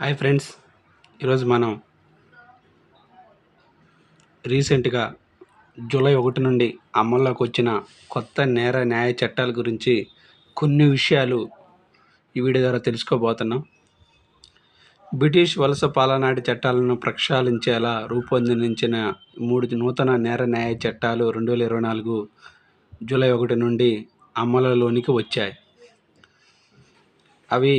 Hi friends ఈరోజు మనం రీసెంట్గా జూలై ఒకటి నుండి అమల్లోకి వచ్చిన కొత్త నేర న్యాయ చట్టాల గురించి కొన్ని విషయాలు ఈ వీడియో ద్వారా తెలుసుకోబోతున్నాం. బ్రిటిష్ వలస పాలనాటి చట్టాలను ప్రక్షాళించేలా రూపొందించిన మూడు నూతన నేర న్యాయ చట్టాలు రెండు వేల ఇరవై నాలుగు జూలై ఒకటి నుండి అమలులోనికి వచ్చాయి. అవి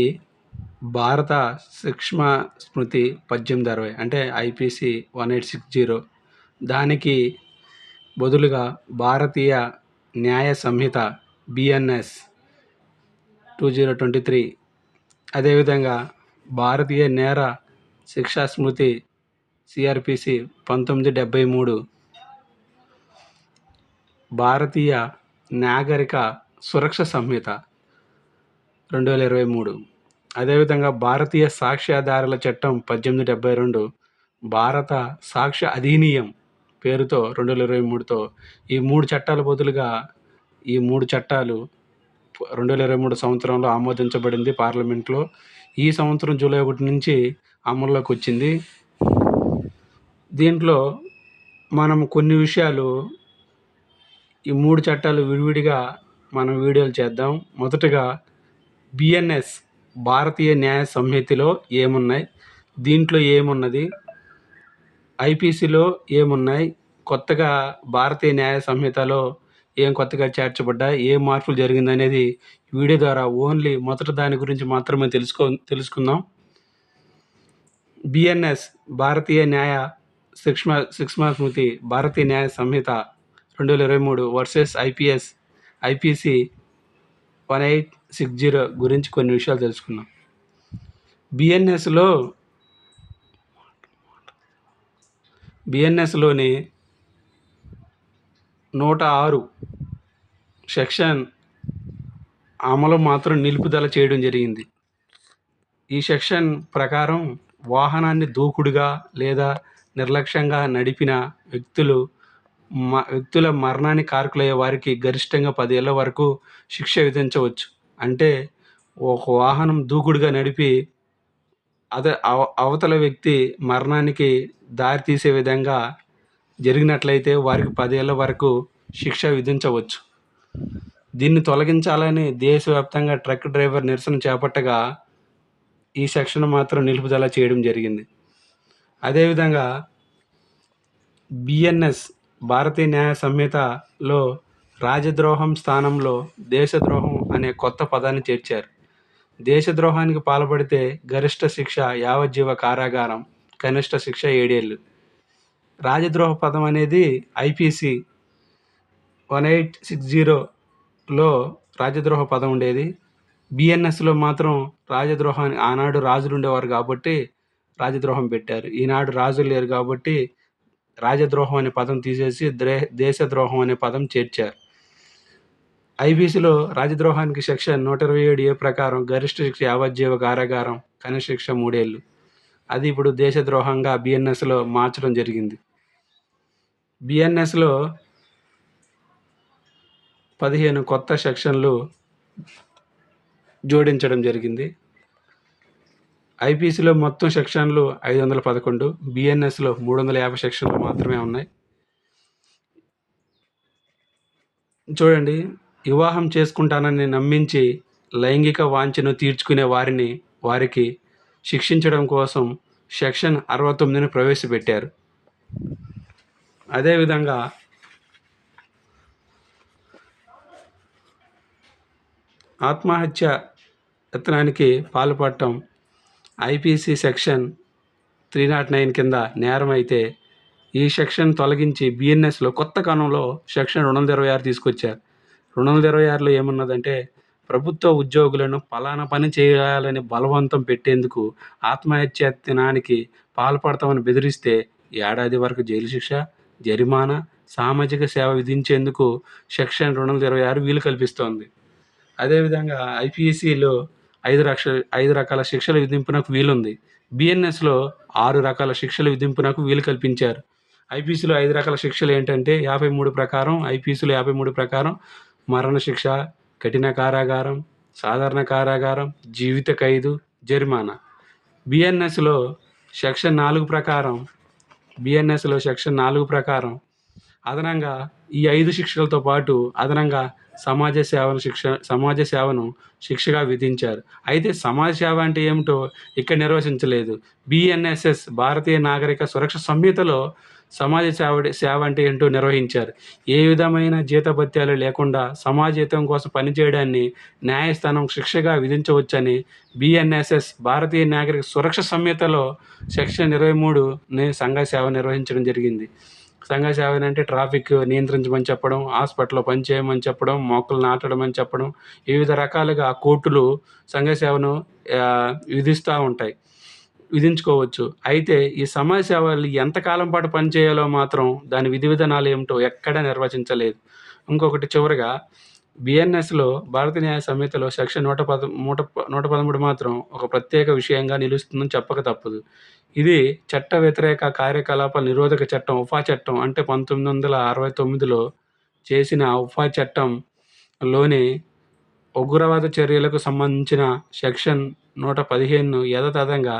భారత సూక్ష్మ స్మృతి పద్దెనిమిది అరవై అంటే IPC one eight six zero. దానికి బదులుగా Bharatiya Nyaya Sanhita BNS two zero twenty three. అదేవిధంగా భారతీయ నేర శిక్షా స్మృతి సిఆర్పిసి పంతొమ్మిది డెబ్భై మూడు. భారతీయ నాగరిక సురక్ష సంహిత రెండు వేల ఇరవై మూడు. అదేవిధంగా భారతీయ సాక్ష్యాధారాల చట్టం పద్దెనిమిది డెబ్బై రెండు భారత సాక్ష్య అధీనియం పేరుతో రెండు వేల ఇరవై మూడుతో ఈ మూడు చట్టాల బదులుగా ఈ మూడు చట్టాలు రెండు వేల ఇరవై మూడు సంవత్సరంలో ఆమోదించబడింది పార్లమెంట్లో. ఈ సంవత్సరం జూలై ఒకటి నుంచి అమల్లోకి వచ్చింది. దీంట్లో మనం కొన్ని విషయాలు ఈ మూడు చట్టాలు విడివిడిగా మనం వీడియోలు చేద్దాం. మొదటగా బిఎన్ఎస్ భారతీయ న్యాయ సంహితలో ఏమున్నాయి? దీంట్లో ఏమున్నది? ఐపీసీలో ఏమున్నాయి? కొత్తగా భారతీయ న్యాయ సంహితలో ఏం కొత్తగా చేర్చబడ్డా ఏ మార్పులు జరిగిందనేది వీడియో ద్వారా ఓన్లీ మొదటి దాని గురించి మాత్రమే తెలుసుకో తెలుసుకుందాం. బిఎన్ఎస్ భారతీయ న్యాయ సూక్ష్మ సూక్ష్మ స్మృతి భారతీయ న్యాయ సంహిత రెండు వేల ఇరవై మూడు versus IPS IPC one eight six zero గురించి కొన్ని విషయాలు తెలుసుకున్నాం బిఎన్ఎస్లో బిఎన్ఎస్లోని నూట ఆరు సెక్షన్ అమలు మాత్రం నిలుపుదల చేయడం జరిగింది. ఈ సెక్షన్ ప్రకారం వాహనాన్ని దూకుడుగా లేదా నిర్లక్ష్యంగా నడిపిన వ్యక్తులు వ్యక్తుల మరణానికి కారకులయ్యే వారికి గరిష్టంగా పదేళ్ళ వరకు శిక్ష విధించవచ్చు. అంటే ఒక వాహనం దూకుడుగా నడిపి అదే అవ అవతల వ్యక్తి మరణానికి దారి తీసే విధంగా జరిగినట్లయితే వారికి పదేళ్ళ వరకు శిక్ష విధించవచ్చు. దీన్ని తొలగించాలని దేశవ్యాప్తంగా ట్రక్ డ్రైవర్ నిరసన చేపట్టగా ఈ సెక్షన్ మాత్రం నిలుపుదల చేయడం జరిగింది. అదేవిధంగా బిఎన్ఎస్ భారతీయ న్యాయ సంహితలో రాజద్రోహం స్థానంలో దేశద్రోహం అనే కొత్త పదాన్ని చేర్చారు. దేశద్రోహానికి పాల్పడితే గరిష్ట శిక్ష యావజ్జీవ కారాగారం కనిష్ట శిక్ష ఏడేళ్ళు రాజద్రోహ పదం అనేది ఐపీసీ వన్ ఎయిట్ సిక్స్ జీరోలో రాజద్రోహ పదం ఉండేది. బిఎన్ఎస్లో మాత్రం రాజద్రోహాన్ని ఆనాడు రాజులు ఉండేవారు కాబట్టి రాజద్రోహం పెట్టారు. ఈనాడు రాజులు లేరు కాబట్టి రాజద్రోహం అనే పదం తీసేసి ద్రే దేశద్రోహం అనే పదం చేర్చారు. ఐబీసీలో రాజద్రోహానికి సెక్షన్ నూట ఇరవై ఏడు ఏ ప్రకారం గరిష్ట శిక్ష యావజ్జీవ కారాగారం కనిష్ట శిక్ష మూడేళ్ళు. అది ఇప్పుడు దేశద్రోహంగా బిఎన్ఎస్లో మార్చడం జరిగింది. బిఎన్ఎస్లో పదిహేను కొత్త సెక్షన్లు జోడించడం జరిగింది. ఐపీసీలో మొత్తం సెక్షన్లు ఐదు వందల పదకొండు బిఎన్ఎస్లో మూడు వందల యాభై సెక్షన్లు మాత్రమే ఉన్నాయి. చూడండి వివాహం చేసుకుంటానని నమ్మించి లైంగిక వాంఛను తీర్చుకునే వారిని వారికి శిక్షించడం కోసం సెక్షన్ అరవై తొమ్మిదిని ప్రవేశపెట్టారు. అదేవిధంగా ఆత్మహత్య యత్నానికి పాల్పడటం IPC section three nought nine కింద నేరం అయితే ఈ సెక్షన్ తొలగించి బిఎన్ఎస్లో కొత్త కాలంలో సెక్షన్ రెండు వందల ఇరవై ఆరు తీసుకొచ్చారు. రెండు వందల ఇరవై ఆరులో ఏమన్నదంటే ప్రభుత్వ ఉద్యోగులను పలానా పని చేయాలని బలవంతం పెట్టేందుకు ఆత్మహత్య పాల్పడతామని బెదిరిస్తే ఏడాది వరకు జైలు శిక్ష జరిమానా సామాజిక సేవ విధించేందుకు సెక్షన్ రెండు వందల ఇరవై ఆరు వీలు కల్పిస్తోంది. అదేవిధంగా ఐపీఎస్సిలో ఐదు రక్ష ఐదు రకాల శిక్షల విధింపునకు వీలుంది. బిఎన్ఎస్లో ఆరు రకాల శిక్షల విధింపునకు వీలు కల్పించారు. ఐపీసీలో ఐదు రకాల శిక్షలు ఏంటంటే యాభై మూడు ప్రకారం ఐపీసీలో యాభై మూడు ప్రకారం మరణశిక్ష కఠిన కారాగారం సాధారణ కారాగారం జీవిత ఖైదు జరిమానా. బిఎన్ఎస్లో సెక్షన్ నాలుగు ప్రకారం బిఎన్ఎస్లో సెక్షన్ నాలుగు ప్రకారం అదనంగా ఈ ఐదు శిక్షలతో పాటు అదనంగా సమాజ సేవను శిక్ష సమాజ సేవను శిక్షగా విధించారు. అయితే సమాజ సేవ అంటే ఏమిటో ఇక్కడ నిర్వచించలేదు. బిఎన్ఎస్ఎస్ భారతీయ నాగరిక సురక్ష సంహితలో సమాజ సేవ సేవ అంటే ఏంటో నిర్వహించారు. ఏ విధమైన జీతభత్యాలు లేకుండా సమాజహితం కోసం పనిచేయడాన్ని న్యాయస్థానం శిక్షగా విధించవచ్చని బిఎన్ఎస్ఎస్ భారతీయ నాగరిక సురక్ష సంహితలో సెక్షన్ ఇరవై మూడు సంఘ సేవ నిర్వహించడం జరిగింది. సంఘ సేవ అంటే ట్రాఫిక్ నియంత్రించమని చెప్పడం హాస్పిటల్లో పనిచేయమని చెప్పడం మొక్కలు నాటడం అని చెప్పడం వివిధ రకాలుగా కోర్టులు సంఘ సేవను విధిస్తూ ఉంటాయి. విధించుకోవచ్చు. అయితే ఈ సమాజ సేవలు ఎంతకాలం పాటు పనిచేయాలో మాత్రం దాని విధి విధానాలు ఏమిటో ఎక్కడా నిర్వచించలేదు. ఇంకొకటి చివరిగా బిఎన్ఎస్లో భారత న్యాయ సంహితలో సెక్షన్ నూట పద నూట నూట పదమూడు మాత్రం ఒక ప్రత్యేక విషయంగా నిలుస్తుందని చెప్పక తప్పదు. ఇది చట్ట వ్యతిరేక కార్యకలాపాల నిరోధక చట్టం ఉఫా చట్టం అంటే పంతొమ్మిది వందల అరవై తొమ్మిదిలో చేసిన ఉఫా చట్టంలోని ఉగ్రవాద చర్యలకు సంబంధించిన సెక్షన్ నూట పదిహేను యథాతథంగా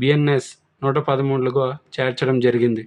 బిఎన్ఎస్ నూట పదమూడులుగా చేర్చడం జరిగింది.